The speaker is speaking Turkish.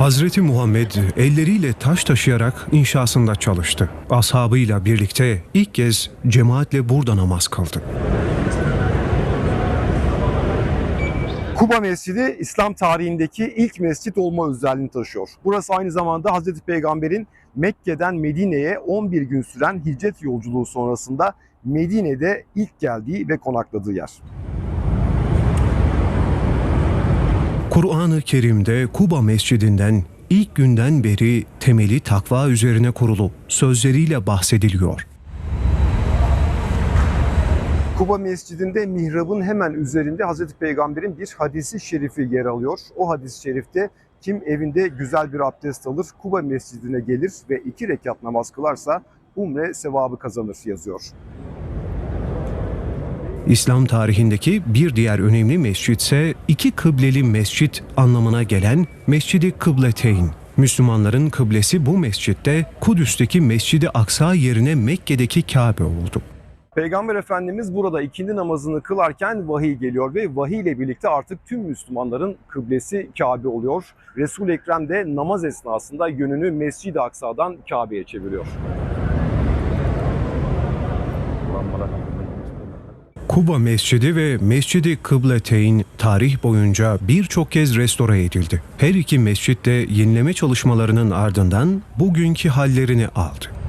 Hazreti Muhammed elleriyle taş taşıyarak inşasında çalıştı. Ashabıyla birlikte ilk kez cemaatle burada namaz kıldı. Kuba Mescidi İslam tarihindeki ilk mescit olma özelliğini taşıyor. Burası aynı zamanda Hazreti Peygamber'in Mekke'den Medine'ye 11 gün süren hicret yolculuğu sonrasında Medine'de ilk geldiği ve konakladığı yer. Kur'an-ı Kerim'de Kuba Mescidinden ilk günden beri temeli takva üzerine kurulu sözleriyle bahsediliyor. Kuba Mescidinde mihrabın hemen üzerinde Hazreti Peygamber'in bir hadisi şerifi yer alıyor. O hadis-i şerifte kim evinde güzel bir abdest alır, Kuba Mescidine gelir ve iki rekat namaz kılarsa umre sevabı kazanır yazıyor. İslam tarihindeki bir diğer önemli mescit ise iki kıbleli mescit anlamına gelen Mescidi Kıbleteyn. Müslümanların kıblesi bu mescitte Kudüs'teki Mescidi Aksa yerine Mekke'deki Kabe oldu. Peygamber Efendimiz burada ikindi namazını kılarken vahiy geliyor ve vahiy ile birlikte artık tüm Müslümanların kıblesi Kabe oluyor. Resul-i Ekrem de namaz esnasında yönünü Mescid-i Aksa'dan Kabe'ye çeviriyor. Kuba Mescidi ve Mescidi Kıbleteyn tarih boyunca birçok kez restore edildi. Her iki mescit de yenileme çalışmalarının ardından bugünkü hallerini aldı.